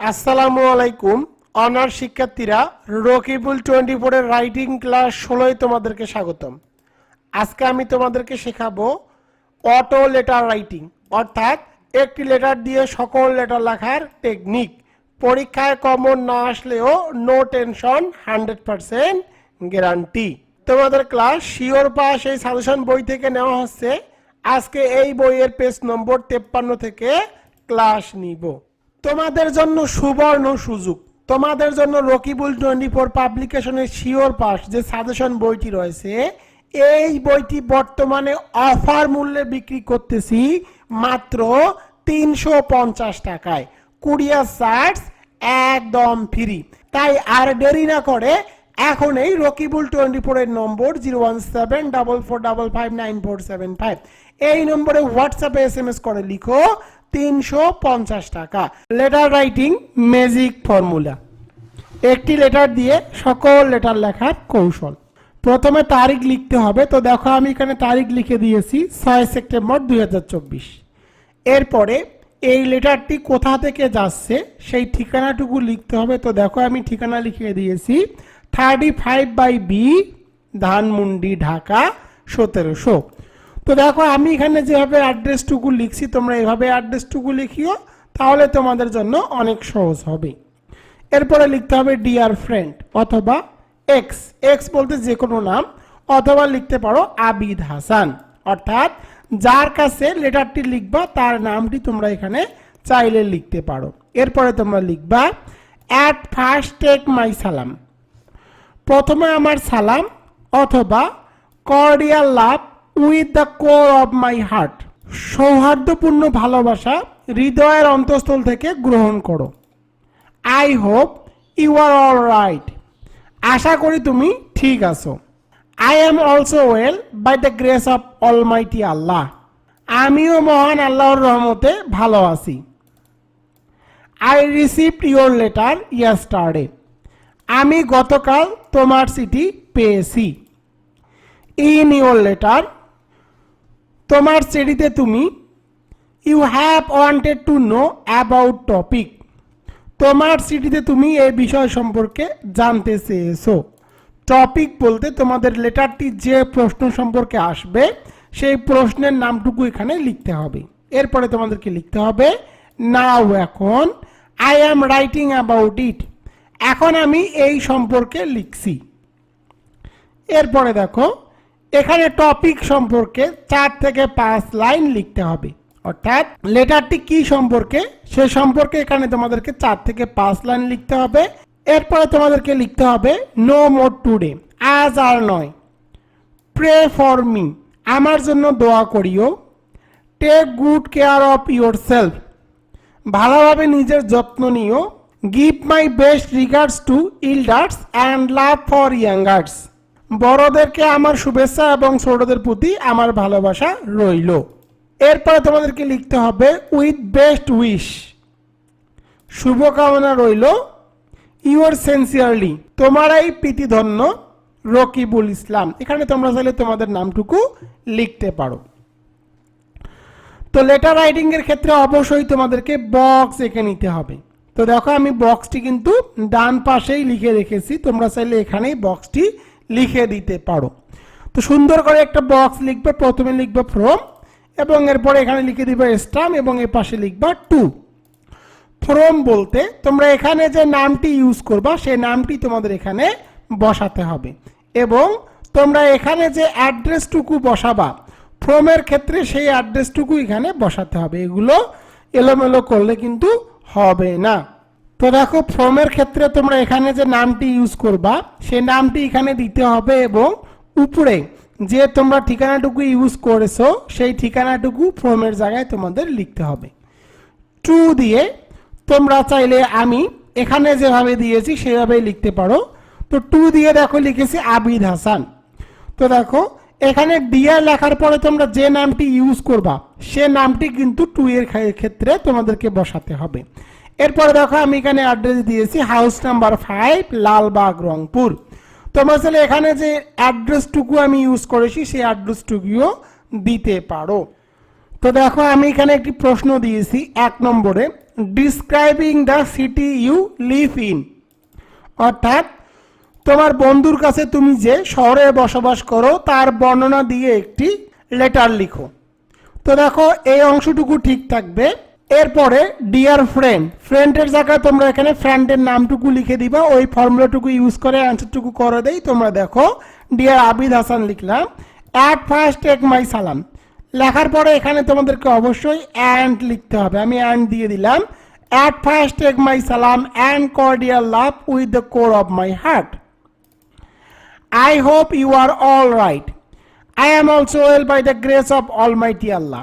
আসসালামু আলাইকুম। অনার শিক্ষার্থীরা রকিবুল টোয়েন্টি ফোরের রাইটিং ক্লাস ষোলোয় তোমাদেরকে স্বাগতম। আজকে আমি তোমাদেরকে শেখাবো অটো লেটার রাইটিং, অর্থাৎ একটি লেটার দিয়ে সকল লেটার লেখার টেকনিক পরীক্ষায় কমন না আসলেও no tension hundred percent guarantee তোমাদের ক্লাস শিওর পাস এই সাজেশন বই থেকে নেওয়া হচ্ছে। আজকে এই বইয়ের পেজ নম্বর তেপ্পান্ন থেকে ক্লাস নিব। তোমাদের জন্য সুবর্ণ সুযোগ। তোমাদের জন্য রকিবুল টোয়েন্টি ফোর পাবলিকেশনের শিওর পাস যে সাজেশন বইটি রয়েছে, এই বইটি বর্তমানে অফার মূল্যে বিক্রি করতেছি মাত্র তিনশো পঞ্চাশ টাকায়। কুরিয়ার চার্জ একদম ফ্রি। তাই আর দেরি না করে এখন এই রকিবুল টোয়েন্টি ফোর এর নম্বর zero one seven double four double five nine four seven five. এই নম্বরে হোয়াটসঅ্যাপে এস এম এস করে লিখো তিনশো পঞ্চাশ টাকা। লেটার রাইটিং ম্যাজিক ফর্মুলা একটি লেটার দিয়ে সকল লেটার লেখার কৌশল। প্রথমে তারিখ লিখতে হবে। তো দেখো আমি এখানে তারিখ লিখে দিয়েছি ছয় সেপ্টেম্বর দুই এরপরে এই লেটারটি কোথা থেকে যাচ্ছে সেই ঠিকানাটুকু লিখতে হবে। তো দেখো আমি ঠিকানা লিখে দিয়েছি। Thirty five by B Dhanmondi Dhaka সতেরোশো। তো দেখো, আমি এখানে যেভাবে অ্যাড্রেসটুকু লিখছি, তোমরা এভাবে অ্যাড্রেসটুকু লিখিও, তাহলে তোমাদের জন্য অনেক সহজ হবে। এরপরে লিখতে হবে ডিয়ার ফ্রেন্ড অথবা এক্স এক্স বলতে যে কোনো নাম, অথবা লিখতে পারো, আবিদ হাসান অর্থাৎ যার কাছে লেটারটি লিখবা, তার নামটি তোমরা এখানে চাইলে লিখতে পারো। এরপরে তোমরা লিখবা অ্যাট ফার্স্ট টেক মাই সালাম প্রথমে আমার সালাম অথবা cordial love with the core of my heart সৌহার্দ্যপূর্ণ ভালোবাসা হৃদয়ের অন্তঃস্থল থেকে গ্রহণ করো। I hope you are all right আশা করি তুমি ঠিক আছো। I am also well by the grace of almighty Allah আমিও মহান আল্লাহর রহমতে ভালো আছি। I received your letter yesterday আমি গতকাল তোমার চিঠি পেয়েছি। ইন ইয়োর লেটার তোমার চিঠিতে তুমি you have wanted to know about topic তোমার চিঠিতে তুমি এই বিষয় সম্পর্কে জানতে চেয়েছো। টপিক বলতে তোমাদের লেটারটি যে প্রশ্ন সম্পর্কে আসবে, সেই প্রশ্নের নামটুকু এখানে লিখতে হবে। এরপরে তোমাদেরকে লিখতে হবে নাও এখন I am writing about it এখন আমি এই সম্পর্কে লিখছি। এরপরে দেখো এখানে টপিক সম্পর্কে চার থেকে পাঁচ লাইন লিখতে হবে। অর্থাৎ লেটারটি কি সম্পর্কে? সে সম্পর্কে এখানে তোমাদেরকে চার থেকে পাঁচ লাইন লিখতে হবে। এরপরে তোমাদেরকে লিখতে হবে নো মোর টুডে আজ আর নয়। প্রে ফর মি আমার জন্য দোয়া করিও। Take good care of yourself ভালোভাবে নিজের যত্ন নিও। Give my best regards to elders and love for youngers বড়দেরকে আমার শুভেচ্ছা এবং ছোটদের প্রতি আমার ভালোবাসা রইল। এরপরে তোমাদেরকে লিখতে হবে উইথ বেস্ট উইশ শুভকামনা রইল ইউর সেন্সিয়ারলি তোমারাই প্রীতিধন্য রকিবুল ইসলাম। এখানে তোমরা চাইলে তোমাদের নামটুকু লিখতে পারো। তো লেটার রাইটিং এর ক্ষেত্রে অবশ্যই তোমাদেরকে বক্স এঁকে নিতে হবে। তো দেখো, আমি বক্সটি কিন্তু ডান পাশেই লিখে রেখেছি। তোমরা চাইলে এখানেই বক্সটি লিখে দিতে পারো। তো সুন্দর করে একটা বক্স লিখবে, প্রথমে লিখবে ফ্রম এবং এরপরে এখানে লিখে দিবে স্টাম এবং এর পাশে লিখবা টু ফ্রম বলতে তোমরা এখানে যে নামটি ইউজ করবা সেই নামটি তোমাদের এখানে বসাতে হবে। এবং তোমরা এখানে যে অ্যাড্রেসটুকু বসাবা ফ্রমের ক্ষেত্রে সেই অ্যাড্রেসটুকু এখানে বসাতে হবে। এগুলো এলোমেলো করলে কিন্তু হবে না। তো দেখো ফর্মের ক্ষেত্রে তোমরা এখানে যে নামটি ইউজ করবা, সেই নামটি এখানে দিতে হবে এবং উপরে যে তোমরা ঠিকানাটুকু ইউজ করেছ, সেই ঠিকানাটুকু ফর্মের জায়গায় তোমাদের লিখতে হবে। টু দিয়ে তোমরা চাইলে আমি এখানে যেভাবে দিয়েছি, সেভাবেই লিখতে পারো। তো টু দিয়ে দেখো, লিখেছি আবিদ হাসান। তো দেখো, এখানে ডিয়ার লেখার পরে তোমরা যে নামটি ইউজ করবা, সে নামটি কিন্তু টু এর ক্ষেত্রে তোমাদেরকে বসাতে হবে। এরপরে দেখো আমি এখানে অ্যাড্রেস দিয়েছি house number five Lalbagh, Rangpur. তোমরা চাইলে এখানে যে অ্যাড্রেসটুকু আমি ইউজ করেছি, সেই অ্যাড্রেসটুকুও দিতে পারো। তো দেখো, আমি এখানে একটি প্রশ্ন দিয়েছি, এক নম্বরে describing the city you live in অর্থাৎ, তোমার বন্ধুর কাছে তুমি যে শহরে বসবাস করো, তার বর্ণনা দিয়ে একটি লেটার লিখো। তো দেখো, এই অংশটুকু ঠিক থাকবে। এরপরে ডিয়ার ফ্রেন্ড ফ্রেন্ডের জায়গায় তোমরা এখানে ফ্রেন্ডের নামটুকু লিখে দিবা, ওই ফর্মুলাটুকু ইউজ করে অ্যান্সারটুকু করে দেই। তোমরা দেখো ডিয়ার আবিদ হাসান লিখলাম অ্যাট ফার্স্ট টেক মাই সালাম লেখার পরে এখানে তোমাদেরকে অবশ্যই অ্যান্ড লিখতে হবে। আমি অ্যান্ড দিয়ে দিলাম। At first take my salam and cordial love with the core of my heart I hope you are all right. I am also well by the grace of Almighty Allah.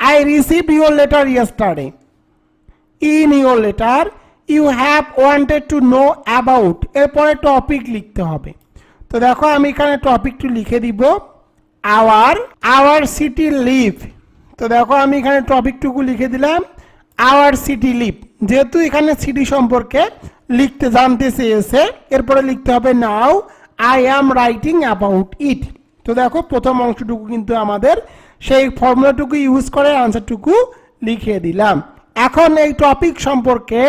I received your letter yesterday. In your letter, you have wanted to know about এরপরে topic লিখতে হবে। তো দেখো আমি এখানে টপিকটি লিখে দিব। Our our city leave তো দেখো আমি এখানে টপিকটুকু লিখে দিলাম। আওয়ার সিটি লিভ যেহেতু এখানে সিটি সম্পর্কে লিখতে জানতে চেয়েছে এরপরে লিখতে হবে now I am writing about it তো দেখো প্রথম অংশটুকু কিন্তু আমাদের সেই ফর্মুলাটুকু ইউজ করে আনসারটুকু লিখে দিলাম। এখন এই টপিক সম্পর্কে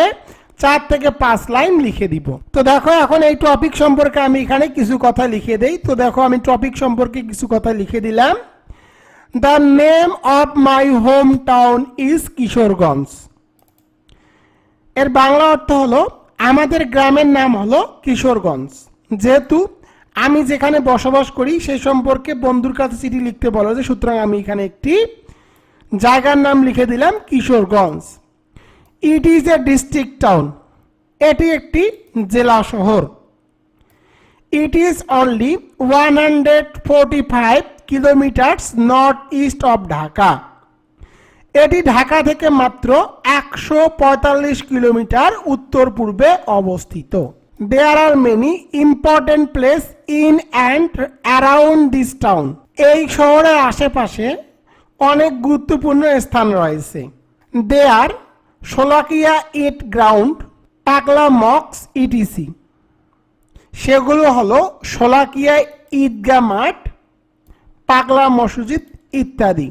চার থেকে পাঁচ লাইন লিখে দিব। তো দেখো, এখন এই টপিক সম্পর্কে আমি এখানে কিছু কথা লিখে দেই। তো দেখো, আমি টপিক সম্পর্কে কিছু কথা লিখে দিলাম। The name of my home town is Kishoreganj এর বাংলা অর্থ হলো, আমাদের গ্রামের নাম হলো কিশোরগঞ্জ যেহেতু আমি যেখানে বসবাস করি সেই সম্পর্কে বন্ধুর কাছে চিঠি লিখতে বলা যে, সুতরাং আমি এখানে একটি জায়গার নাম লিখে দিলাম, Kishoreganj. It is a district town এটি একটি জেলা শহর। It is only one hundred forty five kilometers north east of Dhaka এটি ঢাকা থেকে মাত্র একশো পঁয়তাল্লিশ কিলোমিটার উত্তর পূর্বে অবস্থিত। There are many important place in and around this town এই শহরের আশেপাশে অনেক গুরুত্বপূর্ণ স্থান রয়েছে। দেয়ার সোলাকিয়া ইট গ্রাউন্ড, পাগলা মক্স, ইটিসি। সেগুলো হলো সোলাকিয়া ঈদগাহ মাঠ, পাগলা মসজিদ ইত্যাদি।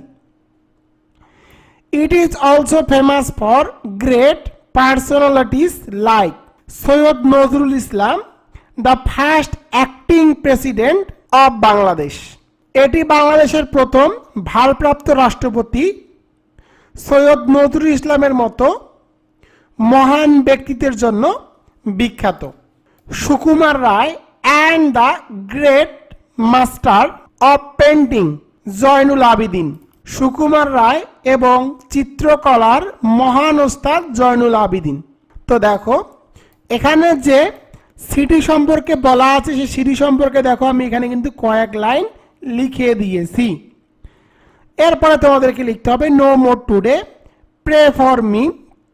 It is also famous for great personalities like Sayyid Nazrul Islam the first acting president of Bangladesh এটি বাংলাদেশের প্রথম ভারপ্রাপ্ত রাষ্ট্রপতি সৈয়দ নজরুল ইসলামের মতো মহান ব্যক্তিত্বের জন্য বিখ্যাত। Sukumar Ray and the great master of painting Zainul Abedin. Sukumar Ray এবং চিত্রকলার মহান ওস্তাদ জয়নুল আবিদিন। তো দেখো এখানে যে সিটি সম্পর্কে বলা আছে, সেই সিটি সম্পর্কে দেখো, আমি এখানে কিন্তু কয়েক লাইন লিখে দিয়েছি। এরপরে তোমাদেরকে লিখতে হবে no more today pray for me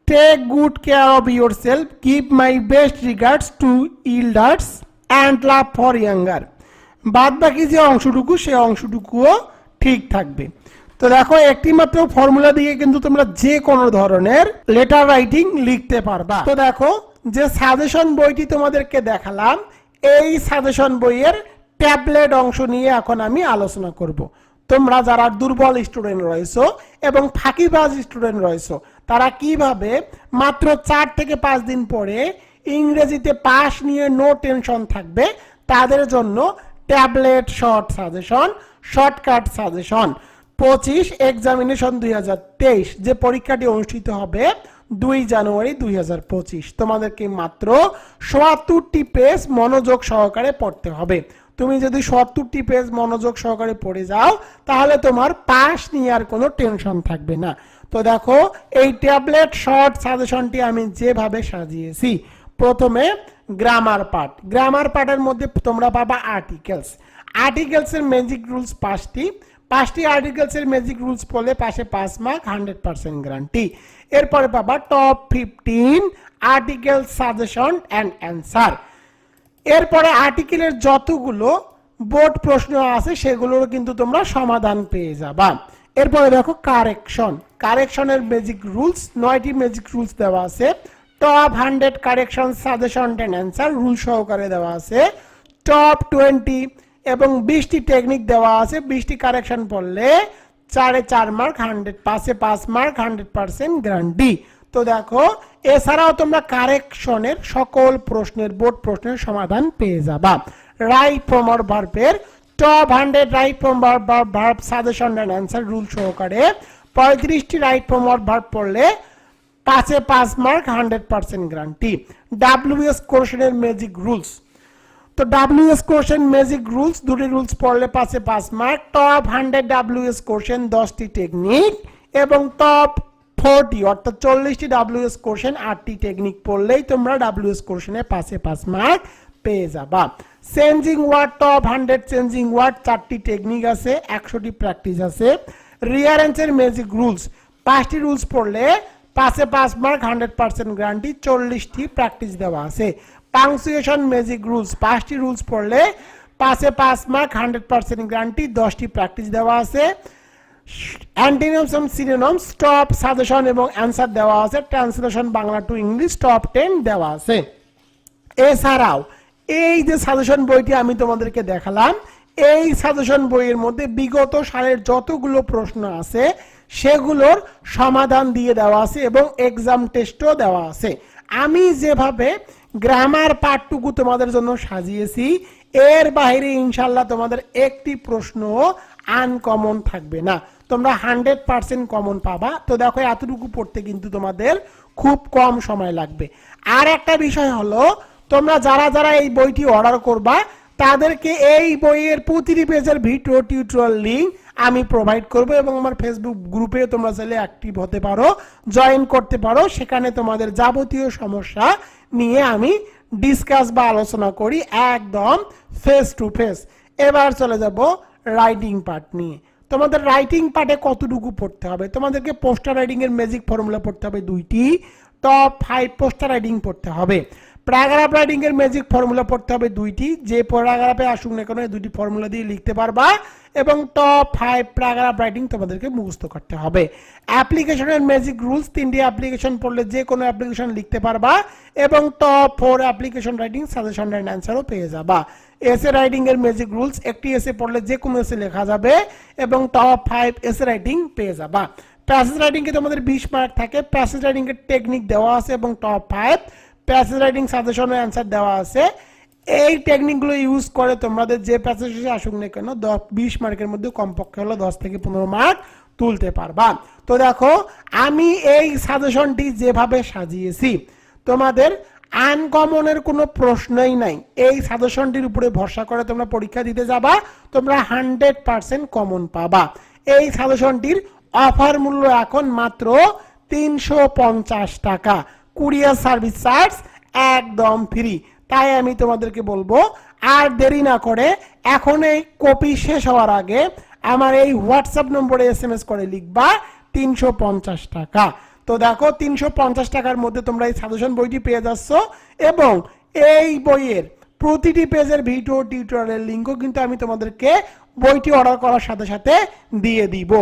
take good care of yourself give my best regards to elders and love for younger বাদ বাকি যে অংশটুকু, সে অংশটুকুও ঠিক থাকবে। তো দেখো একটি মাত্র ফর্মুলা দিয়ে কিন্তু তোমরা যে কোনো ধরনের লেটার রাইটিং লিখতে পারবা। তো দেখো যে সাজেশন বইটি তোমাদেরকে দেখালাম, এই সাজেশন বইয়ের ট্যাবলেট অংশ নিয়ে এখন আমি আলোচনা করব। তোমরা যারা দুর্বল স্টুডেন্ট রয়েছো এবং ফাঁকিবাজ স্টুডেন্ট রয়েছো, তারা কীভাবে মাত্র চার থেকে পাঁচ দিন পরে ইংরেজিতে পাশ নিয়ে নো টেনশন থাকবে, তাদের জন্য tablet short suggestion, shortcut suggestion. পঁচিশ এক্সামিনেশন দুই হাজার তেইশ, যে পরীক্ষাটি অনুষ্ঠিত হবে দুই জানুয়ারি দুই হাজার পঁচিশ। তোমাদেরকে মাত্র সোয়াত্তরটি পেজ মনোযোগ সহকারে পড়তে হবে। তুমি যদি সত্তরটি পেজ মনোযোগ সহকারে পড়ে যাও, তাহলে তোমার পাস নিয়ে আর কোনো টেনশন থাকবে না। তো দেখো, এই ট্যাবলেট, শর্ট সাজেশনটি আমি যেভাবে সাজিয়েছি, প্রথমে গ্রামার পার্ট গ্রামার পার্টের মধ্যে তোমরা পাবা আর্টিকেলস আর্টিকেলসের ম্যাজিক রুলস পাঁচটি। পাঁচটি আর্টিকেলসের ম্যাজিক রুলস পড়লে পাশে পাঁচ মার্ক হান্ড্রেড পার্সেন্ট গ্যারান্টি এরপরে পাবা top fifteen article suggestion and answer এরপরে আর্টিকেলের যতগুলো বোর্ড প্রশ্ন আছে সেগুলোর কিন্তু তোমরা সমাধান পেয়ে যাবা। এরপরে দেখো কারেকশন কারেকশনের ম্যাজিক রুলস নয়টি ম্যাজিক রুলস দেওয়া আছে। Top hundred correction suggestion and answer rule সহকারে দেওয়া আছে। টপ টোয়েন্টি এবং বিশটি টেকনিক দেওয়া আছে, বিশটি কারেকশন পড়লে চারে চার মার্ক হান্ড্রেড পাঁচে পাঁচ মার্ক হান্ড্রেড পার্সেন্ট গ্যারান্টি তো দেখো, এছাড়াও তোমরা কারেকশনের সকল প্রশ্নের বোর্ড প্রশ্নের সমাধান পেয়ে যাবা। রাইট ফ্রম আর ভার্বের top hundred right form verb suggestion and answer rule সহকারে পঁয়ত্রিশটি রাইট ফ্রম আর ভার্ব পড়লে পাঁচে পাঁচ mark hundred percent guarantee WS কোশ্চেনের ম্যাজিক রুলস তো W S question magic rules দুটি রুলস পড়লে পাশে পাঁচ mark top hundred W S question দশটি টেকনিক এবং টপ ফোরটি অর্থাৎ চল্লিশটি ডাব্লিউএস কোশ্চেন আটটি টেকনিক পড়লেই তোমরা ডাব্লিউএস কোশ্চেনে পাশে পাঁচ মার্ক পেয়ে যাবা। Changing word top hundred changing word চারটি টেকনিক আছে, একশোটি প্র্যাকটিস আছে। রিয়ারেন্সের ম্যাজিক রুলস পাঁচটি রুলস পড়লে পাঁচে পাঁচ মার্ক হান্ড্রেড পার্সেন্ট গ্যারান্টি চল্লিশটি প্র্যাকটিস দেওয়া আছে। পাংচুয়েশন ম্যাজিক রুলস পাঁচটি রুলস পড়লে পাঁচে পাঁচ মার্ক হান্ড্রেড পার্সেন্ট গ্যারান্টি দশটি প্র্যাকটিস দেওয়া আছে। অ্যান্টিনিমস এবং সিনোনমস স্টপ সাজেশন এবং অ্যান্সার দেওয়া আছে। Translation Bangla to English top ten দেওয়া আছে। এছাড়াও, এই যে সাজেশন বইটি আমি তোমাদেরকে দেখালাম, এই সাজেশন বইয়ের মধ্যে বিগত সালের যতগুলো প্রশ্ন আছে, সেগুলোর সমাধান দিয়ে দেওয়া আছে এবং এক্সাম টেস্টও দেওয়া আছে। আমি যেভাবে গ্রামার পাঠটুকু তোমাদের জন্য সাজিয়েছি। এর বাইরে ইনশাল্লাহ তোমাদের একটি প্রশ্ন আনকমন থাকবে না। তোমরা হান্ড্রেড পার্সেন্ট কমন পাবা। তো দেখো, এতটুকু পড়তে কিন্তু তোমাদের খুব কম সময় লাগবে। আর একটা বিষয় হলো, তোমরা যারা যারা এই বইটি অর্ডার করবা তাদেরকে এই বইয়ের প্রতিটি পেজের ভিডিও টিউটোরিয়াল লিঙ্ক আমি প্রোভাইড করব এবং আমার ফেসবুক গ্রুপে তোমরা চাইলে অ্যাক্টিভ হতে পারো জয়েন করতে পারো। সেখানে তোমাদের যাবতীয় সমস্যা নিয়ে আমি ডিসকাস বা আলোচনা করি একদম ফেস টু ফেস এবার চলে যাব রাইটিং পার্ট নিয়ে। তোমাদের রাইটিং পার্টে কতটুকু পড়তে হবে? তোমাদেরকে পোস্টার রাইডিং এর ম্যাজিক ফর্মুলা পড়তে হবে দুইটি। টপ ফাইভ পোস্টার রাইডিং পড়তে হবে। প্যারাগ্রাফ রাইডিং এর ম্যাজিক ফর্মুলা পড়তে হবে দুইটি। যে প্যারাগ্রাফে আসুক না কেন দুইটি ফর্মুলা দিয়ে লিখতে পারবা এবং টপ ফাইভ প্যারাগ্রাফ রাইটিং তোমাদেরকে মুখস্থ করতে হবে। অ্যাপ্লিকেশনের ম্যাজিক রুলস তিনটি অ্যাপ্লিকেশন পড়লে যে কোনো অ্যাপ্লিকেশন লিখতে পারবা এবং top four application writing suggestion and অ্যান্সারও পেয়ে যাবা। এসে রাইটিং এর ম্যাজিক রুলস একটি এসে পড়লে যে কোনো এসে লেখা যাবে এবং টপ ফাইভ এসে রাইটিং পেয়ে যাবা। প্যাসেজ রাইটিং এ তোমাদের বিশ মার্ক থাকে। প্যাসেজ রাইটিং এর টেকনিক দেওয়া আছে এবং top five passage writing suggestion answer দেওয়া আছে। এই টেকনিকগুলো ইউজ করে তোমাদের যে প্যাসেজ আসুক না কেন, দশ, বিশ মার্কের মধ্যে কমপক্ষে হলো দশ থেকে পনেরো মার্ক তুলতে পারবা। তো দেখো, আমি এই সাজেশনটি যেভাবে সাজিয়েছি, তোমাদের আনকমনের কোনো প্রশ্নই নাই। এই সাজেশনটির উপরে ভরসা করে তোমরা পরীক্ষা দিতে যাবা, তোমরা হান্ড্রেড পার্সেন্ট কমন পাবা। এই সাজেশনটির অফার মূল্য এখন মাত্র তিনশো পঞ্চাশ টাকা। কুরিয়ার সার্ভিস চার্জ একদম ফ্রি। তাই আমি তোমাদেরকে বলব, আর দেরি না করে এখন এই কপি শেষ হওয়ার আগে আমার এই হোয়াটসঅ্যাপ নম্বরে এস এম এস করে লিখবা তিনশো পঞ্চাশ টাকা। তো দেখো, তিনশো পঞ্চাশ টাকার মধ্যে তোমরা এই সাজেশন বইটি পেয়ে যাচ্ছ এবং এই বইয়ের প্রতিটি পেজের ভিডিও টিউটোরিয়ালের লিঙ্কও কিন্তু আমি তোমাদেরকে বইটি অর্ডার করার সাথে সাথে দিয়ে দিব।